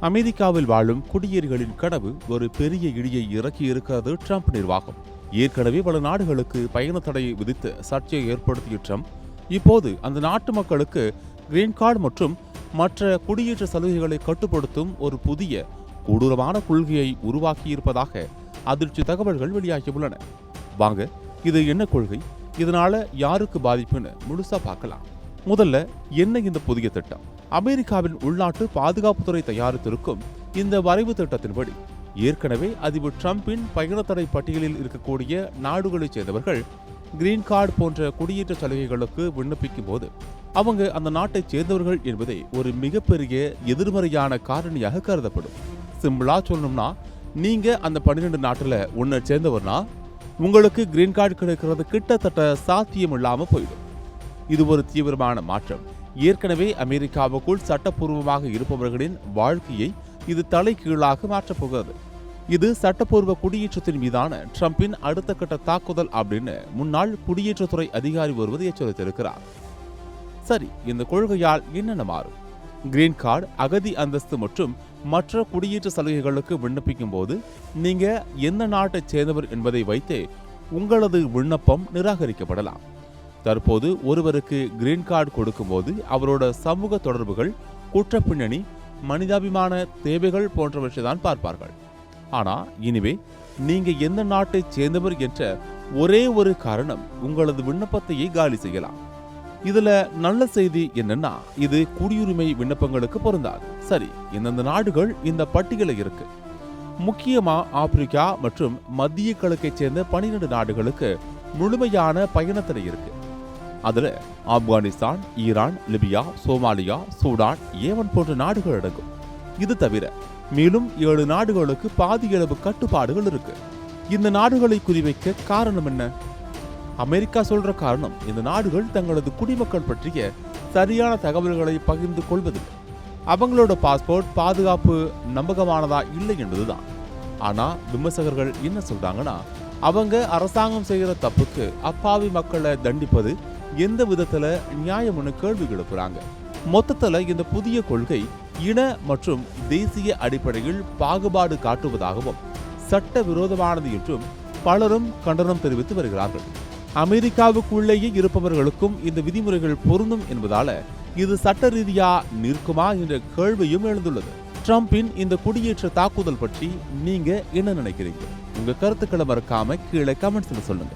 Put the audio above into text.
அமெரிக்காவில் வாழும் குடியேறிகளின் கனவு ஒரு பெரிய இடியை இறக்கியிருக்கிறது ட்ரம்ப் நிர்வாகம். ஏற்கனவே பல நாடுகளுக்கு பயண தடையை விதித்து சர்ச்சையை ஏற்படுத்திய ட்ரம்ப் இப்போது அந்த நாட்டு மக்களுக்கு கிரீன் கார்டு மற்றும் மற்ற குடியேற்ற சலுகைகளை கட்டுப்படுத்தும் ஒரு புதிய கொடூரமான கொள்கையை உருவாக்கியிருப்பதாக அதிர்ச்சி தகவல்கள் வெளியாகியுள்ளன. வாங்க இது என்ன கொள்கை? இதனால யாருக்கு பாதிப்புன்னு முழுசா பார்க்கலாம். முதல்ல என்ன இந்த புதிய திட்டம்? அமெரிக்காவின் உள்நாட்டு பாதுகாப்புத்துறை தயாரித்திருக்கும் இந்த வரைவு திட்டத்தின்படி ஏற்கனவே அதிபர் ட்ரம்பின் பயணத்தடை பட்டியலில் இருக்கக்கூடிய நாடுகளைச் சேர்ந்தவர்கள் கிரீன் கார்டு போன்ற குடியேற்ற சலுகைகளுக்கு விண்ணப்பிக்கும் போது அவங்க அந்த நாட்டைச் சேர்ந்தவர்கள் என்பதே ஒரு மிகப்பெரிய எதிர்மறையான காரணியாக கருதப்படும். சிம்பிளா சொல்லணும்னா நீங்க அந்த பன்னிரெண்டு நாட்டுல உன்னை சேர்ந்தவர்னா உங்களுக்கு கிரீன் கார்டு கிடைக்கிறது கிட்டத்தட்ட சாத்தியம் இல்லாம போயிடும். இது ஒரு தீவிரமான மாற்றம். ஏற்கனவே அமெரிக்காவுக்குள் சட்டப்பூர்வமாக இருப்பவர்களின் வாழ்க்கையை இது தலைகீழாக மாற்றப் போகிறது இது சட்டப்பூர்வ குடியேற்றத்தின் மீதான ட்ரம்பின் அடுத்த கட்ட தாக்குதல் அப்படின்னு முன்னாள் குடியேற்றத்துறை அதிகாரி ஒருவர் எச்சரித்திருக்கிறார். சரி இந்த கொள்கையால் என்னென்ன மாறும்? கிரீன் கார்டு அகதி அந்தஸ்து மற்றும் மற்ற குடியேற்ற சலுகைகளுக்கு விண்ணப்பிக்கும் போது நீங்க எந்த நாட்டைச் சேர்ந்தவர் என்பதை வைத்தே உங்களது விண்ணப்பம் நிராகரிக்கப்படலாம். தற்போது ஒருவருக்கு கிரீன் கார்டு கொடுக்கும்போது அவரோட சமூக தொடர்புகள் குற்றப்பின்னணி மனிதாபிமான தேவைகள் போன்றவற்றை தான் பார்ப்பார்கள். ஆனால் இனிமே நீங்க எந்த நாட்டைச் சேர்ந்தவர் என்ற ஒரே ஒரு காரணம் உங்களது விண்ணப்பத்தையே காலி செய்யலாம். இதுல நல்ல செய்தி என்னன்னா இது குடியுரிமை விண்ணப்பங்களுக்கு பொருந்தாது. சரி இந்தந்த நாடுகள் இந்த பட்டியலில் இருக்கு. முக்கியமா ஆப்பிரிக்கா மற்றும் மத்திய கிழக்கைச் சேர்ந்த பனிரெண்டு நாடுகளுக்கு முழுமையான பயணத்தடை இருக்கு. அதில் Afghanistan Iran Libya Somalia Sudan Yemen போன்ற நாடுகள் அடங்கும். இது தவிர மேலும் ஏழு நாடுகளுக்கு பாதியளவு கட்டுப்பாடுகள் இருக்கு. இந்த நாடுகளை குறிவைக்க காரணம் என்ன? அமெரிக்கா சொல்ற காரணம் இந்த நாடுகள் தங்களது குடிமக்கள் பற்றிய சரியான தகவல்களை பகிர்ந்து கொள்வதில்லை. அவங்களோட பாஸ்போர்ட் பாதுகாப்பு நம்பகமானதா இல்லை என்பதுதான். ஆனா விமர்சகர்கள் என்ன சொல்றாங்கன்னா அவங்க அரசாங்கம் செய்கிற தப்புக்கு அப்பாவி மக்களை தண்டிப்பது எந்த விதத்துல நியாயம்னு கேள்வி எழுப்புறாங்க மொத்தத்துல இந்த புதிய கொள்கை இன மற்றும் தேசிய அடிப்படையில் பாகுபாடு காட்டுவதாகவும் சட்ட விரோதமானது என்றும் பலரும் கண்டனம் தெரிவித்து வருகிறார்கள். அமெரிக்காவுக்குள்ளேயே இருப்பவர்களுக்கும் இந்த விதிமுறைகள் பொருந்தும் என்பதால இது சட்ட ரீதியா நிற்குமா என்ற கேள்வியும் எழுந்துள்ளது. ட்ரம்பின் இந்த குடியேற்ற தாக்குதல் பற்றி நீங்க என்ன நினைக்கிறீங்க? உங்க கருத்துக்களை மறக்காம கீழே கமெண்ட்ஸ்ல சொல்லுங்க.